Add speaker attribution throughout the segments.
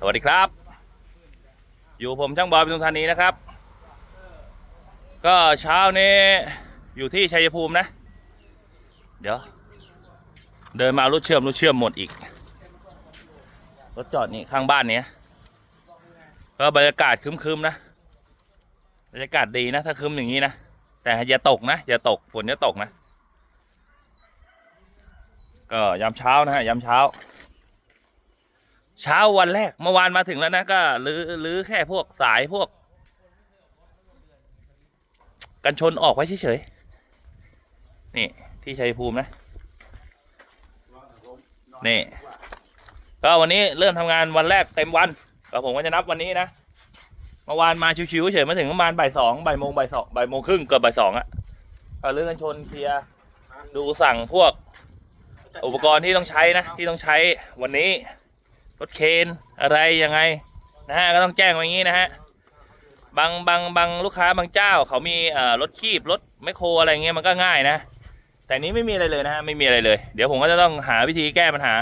Speaker 1: สวัสดีครับ อยู่ผมช่างบอยปทุมธานีนะครับ ก็เช้านี้อยู่ที่ชัยภูมินะ เดี๋ยว เดินมารถเชื่อมรถเชื่อมหมดอีกรถจอดนี่ข้างบ้านเนี้ยก็บรรยากาศคึมๆนะบรรยากาศดีนะ ถ้าคึมอย่างนี้นะแต่อย่าตกนะอย่าตกฝนอย่าตกนะ ก็ยามเช้านะฮะยามเช้า เช้าวันแรกเมื่อวานมาถึงแล้วนะก็หรื้อรื้อแค่พวกสายพวก กันชนออกไว้เฉยๆนี่ที่ชัยภูมินะนี่ก็วันนี้เริ่มทำงานวันแรกเต็มวันก็ผมก็จะนับวันนี้นะเมื่อวานมาชิวๆเฉยมาถึงประมาณบ่ายสองบ่ายโมงบ่ายสองบ่ายโมงครึ่งเกือบบ่ายสองอะก็เรื่องกันชนเคลียร์ดูสั่งพวกอุปกรณ์ที่ต้องใช้นะที่ต้องใช้วันนี้ ถเคนอะไรยังไงนะฮะก็ต้องแจ้งไว้อย่างนี้นะฮะบางบางบางลูกค้าบางเจ้าเขามีเอ่อรถคีบรถแมคโครอะไรเงี้ยมันก็ง่ายนะ แต่นี้ไม่มีอะไรเลยนะฮะไม่มีอะไรเลย เดี๋ยวผมก็จะต้องหาวิธีแก้ปัญหา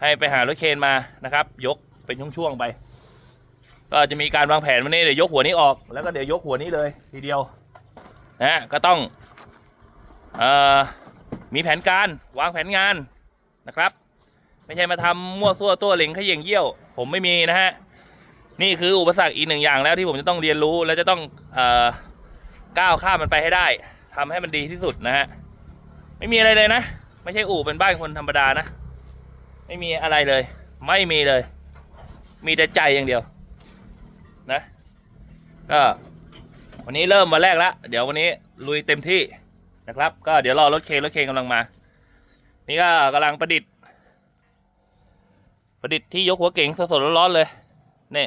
Speaker 1: ให้ไปหารถเคนมานะครับ ยกเป็นช่วงๆไป ก็จะมีการวางแผนวันนี้เดี๋ยวยกหัวนี้ออกแล้วก็เดี๋ยวยกหัวนี้เลยทีเดียวนะฮะก็ต้องเอ่อมีแผนการวางแผนงานนะครับ ไม่ใช่มาทำมั่วซั่วตัวเหลิงขย่งเยี่ยว ผมไม่มีนะฮะ นี่คืออุปสรรคอีกหนึ่งอย่างแล้วที่ผมจะต้องเรียนรู้และจะต้องเอ่อก้าวข้ามมันไปให้ได้ทำให้มันดีที่สุดนะฮะ ไม่มีอะไรเลยนะ ไม่ใช่อู่เป็นบ้านคนธรรมดานะ ไม่มีอะไรเลย ไม่มีเลย มีแต่ใจอย่างเดียว นะ ก็วันนี้เริ่มวันแรกแล้วเดี๋ยววันนี้ลุยเต็มที่นะครับ ก็เดี๋ยวรอรถเคนรถเคนกำลังมา นี่ก็กำลังประดิษฐ์ ประดิษฐ์ที่ยกหัวเก่งสดๆร้อนๆเลยนี่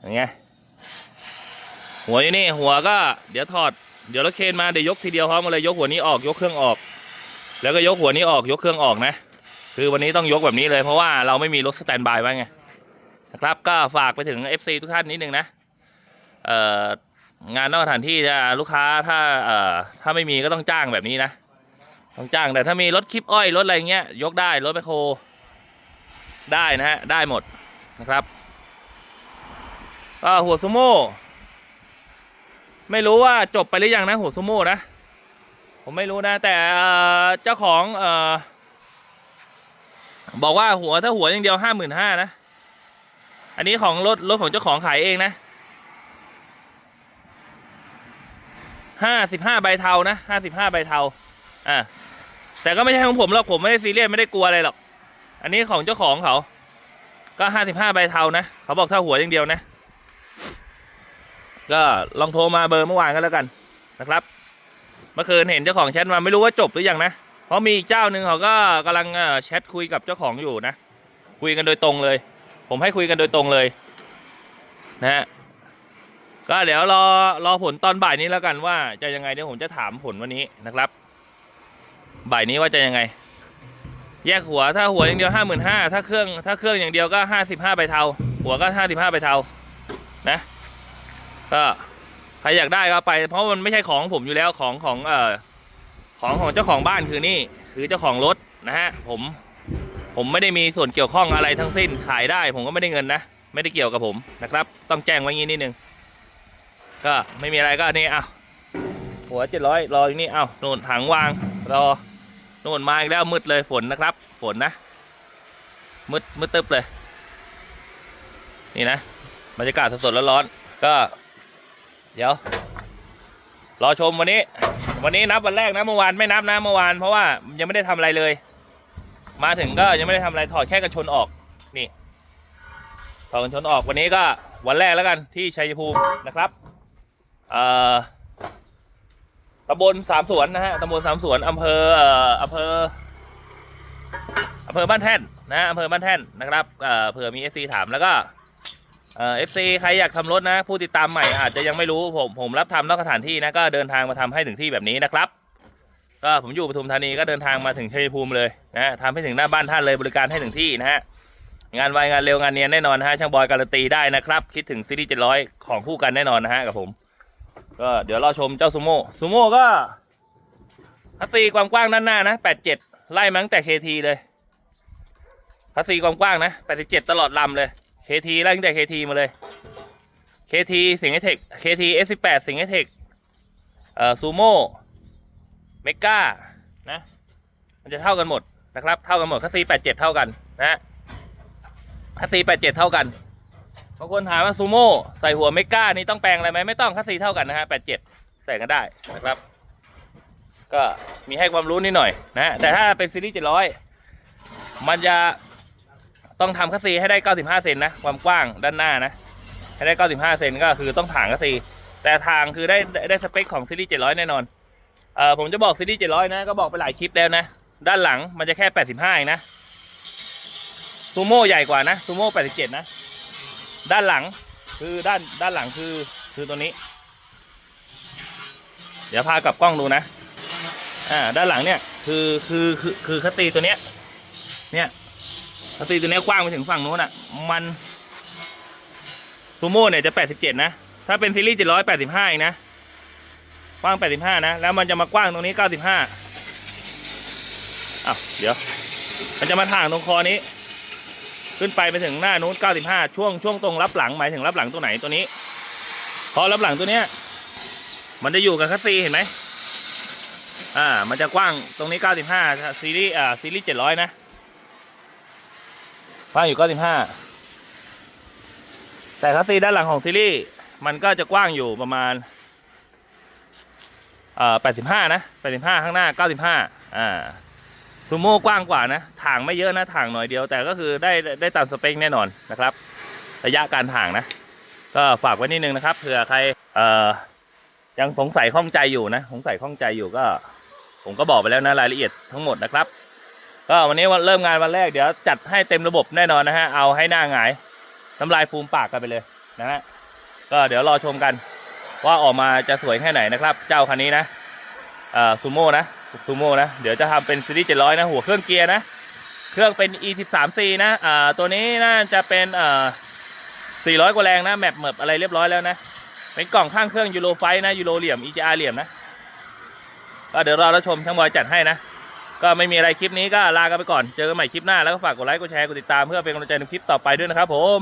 Speaker 1: อย่างเงี้ยหัวอยู่นี่หัวก็เดี๋ยวถอดเดี๋ยวรถเคนมาเดี๋ยวยกทีเดียวพร้อมกันเลยยกหัวนี้ออกยกเครื่องออก แล้วก็ยกหัวนี้ออกยกเครื่องออกนะ คือวันนี้ต้องยกแบบนี้เลยเพราะว่าเราไม่มีรถสแตนบายไว้ไงนะครับก็ฝากไปถึง FC ทุกท่านนิดนึงนะเอ่องานนอกสถานที่จะลูกค้าถ้าเอ่อถ้าไม่มีก็ต้องจ้างแบบนี้นะต้องจ้างแต่ถ้ามีรถคลิปอ้อยรถอะไรเงี้ยยกได้รถแมคโคร ได้นะฮะ ได้หมดนะครับก็หัวซูโม่ไม่รู้ว่าจบไปหรือยังนะหัวซูโม่นะ ผมไม่รู้นะ แต่เจ้าของเอบอกว่าหัวถ้าหัวอย่างเดียวห้าหมื่นห้านะ อันนี้ของรถรถของเจ้าของขายเองนะห้าสิบห้าใบเทานะห้าสิบห้าใบเทาอ่าแต่ก็ไม่ใช่ของผมหรอกผมไม่ได้ซีเรียสไม่ได้กลัวอะไรหรอก อันนี้ของเจ้าของเขา ก็ห้าสิบห้าใบเทานะ เขาบอกถ้าหัวอย่างเดียวนะ ก็ลองโทรมาเบอร์เมื่อวานก็แล้วกันนะครับ เมื่อคืนเห็นเจ้าของแชทมาไม่รู้ว่าจบหรือยังนะ เพราะมีเจ้าหนึ่งเขาก็กำลังแชทคุยกับเจ้าของอยู่นะ คุยกันโดยตรงเลย ผมให้คุยกันโดยตรงเลย นะฮะก็เดี๋ยวรอรอผลตอนบ่ายนี้แล้วกันว่าจะยังไงเดี๋ยวผมจะถามผลวันนี้นะครับ บ่ายนี้ว่าจะยังไง แยกหัวถ้าหัวอย่างเดียวห้าหมื่นห้าถ้าเครื่องถ้าเครื่องอย่างเดียวก็ห้าสิบห้าใบเทา หัวก็ห้าสิบห้าใบเทานะก็ใครอยากได้ก็ไป เพราะมันไม่ใช่ของผมอยู่แล้วของของเอ่อของของเจ้าของบ้านคือนี่คือเจ้าของรถนะฮะผมผมไม่ได้มีส่วนเกี่ยวข้องอะไรทั้งสิ้นขายได้ ผมก็ไม่ได้เงินนะไม่ได้เกี่ยวกับผมนะครับ ต้องแจ้งไว้งี้นิดนึงก็ไม่มีอะไรก็นี่เอาหัวเจ็ดร้อยรออยู่นี่เอาโน่นถังวางรอ โน่นมาอีกแล้วมืดเลยฝนนะครับ ฝนนะ มืดมืดตึ๊บเลย นี่นะบรรยากาศสดๆร้อนๆก็ เดี๋ยว รอชมวันนี้ วันนี้นับวันแรกนะเมื่อวานไม่นับนะเมื่อวานเพราะว่ายังไม่ได้ทำอะไรเลย มาถึงก็ยังไม่ได้ทำอะไรถอดแค่กระชนออก นี่ถอดกระชนออกวันนี้ก็วันแรกแล้วกันที่ชัยภูมินะครับ เอ่อ ตำบลสามสวนนะฮะตำบลสามสวนอำเภออำเภออำเภอบ้านแท่นนะฮะอำเภอบ้านแท่นนะครับเอ่อเผื่อมีเอฟซีถามแล้วก็เอฟซีใครอยากทำรถนะ ผู้ติดตามใหม่อาจจะยังไม่รู้ผมผมรับทำนอกสถานที่นะก็เดินทางมาทำให้ถึงที่แบบนี้นะครับก็ผมอยู่ปทุมธานีก็เดินทางมาถึงชัยภูมิเลยนะฮะทำให้ถึงหน้าบ้านท่านเลยบริการให้ถึงที่นะฮะงานไวงานเร็วงานเนียนแน่นอนนะฮะช่างบอยการันตีได้นะครับ คิดถึงซีรีส์เจ็ดร้อยของคู่กันแน่นอนนะฮะกับผม ก็เดี๋ยวเรอชมเจ้าซูโม่ซูโม่ก็คัสซีความกว้างด้านหน้านะแปดเจ็ดไล่มั้งแต่เคทีเลยคัสซีความกว้างนะ87ตลอดลำเลย KT ไล่ตั้งแต่ KT มาเลย KT สิงห์ไอเคทค KT S18 สิงห์เทคเอ่อซูโม่เมก้านะมันจะเท่ากันหมดนะครับ เท่ากันหมดคัสซี87เจ็ดเท่ากันนะคัสซี87เท่ากัน บางคนถามว่าซูโม่ใส่หัวเมก้านี่ต้องแปลงอะไรไหมไม่ต้องคัสซีเท่ากันนะฮะ87ใส่กันได้นะครับ ก็มีให้ความรู้นิดหน่อยนะแต่ถ้าเป็นซีรีส์700มันจะต้องทำคัสซีให้ได้ 95 เซนนะ ความกว้างด้านหน้านะ ให้ได้ 95 เซนก็คือต้องถางคัสซีแต่ทางคือได้ได้ได้สเปคของซีรีส์700 แน่นอน เอ่อผมจะบอกซีรีส์700 นะ ก็บอกไปหลายคลิปแล้วนะ ด้านหลังมันจะแค่ 85เองนะซูโม่ใหญ่กว่านะซูโม่ 87 นะ ด้านหลังคือด้านด้านหลังคือคือตัวนี้ เดี๋ยวพากลับกล้องดูนะ อ่า ด้านหลังเนี่ย คือคือคือคือคัตตีตัวเนี้ย เนี่ยคัตตีตัวเนี้ยกว้างไปถึงฝั่งนู้นอะ มันซูโม่เนี่ยจะ87นะ ถ้าเป็นซีรีส์785เองนะ กว้าง85นะ แล้วมันจะมากว้างตรงนี้95อ้าวเดี๋ยว มันจะมาถ่างตรงคอนี้ ขึ้นไปไปถึงหน้านู้น95 ช่วงช่วงตรงรับหลังหมายถึงรับหลังตัวไหนตัวนี้ พอรับหลังตัวเนี้ย มันจะอยู่กับคัสซีเห็นไหมอ่า มันจะกว้างตรงนี้ 95 ซีรีส์อ่าซีรีส์700 นะกว้างอยู่ 95 แต่คัสซีด้านหลังของซีรีส์มันก็จะกว้างอยู่ประมาณเอ่อ85 นะ 85 ข้างหน้า 95 อ่า ซูโม่กว้างกว่านะถ่างไม่เยอะนะถ่างหน่อยเดียว แต่ก็คือได้ได้ตามสเปคแน่นอนนะครับ ระยะการถ่างนะ ก็ฝากไว้นิดนึงนะครับเผื่อใครเอ่อยังสงสัยข้องใจอยู่นะสงสัยข้องใจอยู่ก็ ผมก็บอกไปแล้วนะรายละเอียดทั้งหมดนะครับ ก็วันนี้วันเริ่มงานวันแรกเดี๋ยวจัดให้เต็มระบบแน่นอนนะฮะเอาให้หน้าหงายน้ำลายฟูมปากกันไปเลยนะฮะก็เดี๋ยวรอชมกัน ว่าออกมาจะสวยแค่ไหนนะครับ เจ้าคันนี้นะเอ่อซูโม่นะ ซูโม่นะ เดี๋ยวจะทำเป็นซีรีส์700นะ หัวเครื่องเกียร์นะ เครื่องเป็น e 1 3 c นะอ่าตัวนี้น่าจะเป็นอ่อ400กว่าแรงนะ แมปเมิบอะไรเรียบร้อยแล้วนะ เป็นกล่องข้างเครื่องยูโรไฟนะยูโรเหลี่ยม EGR เหลี่ยมนะ ก็เดี๋ยวรอรับชมช่างบอยจัดให้นะ ก็ไม่มีอะไรคลิปนี้ก็ลากันไปก่อน เจอกันใหม่คลิปหน้าแล้วก็ฝากกดไลค์กดแชร์กดติดตามเพื่อเป็นกำลังใจในคลิปต่อไปด้วยนะครับผม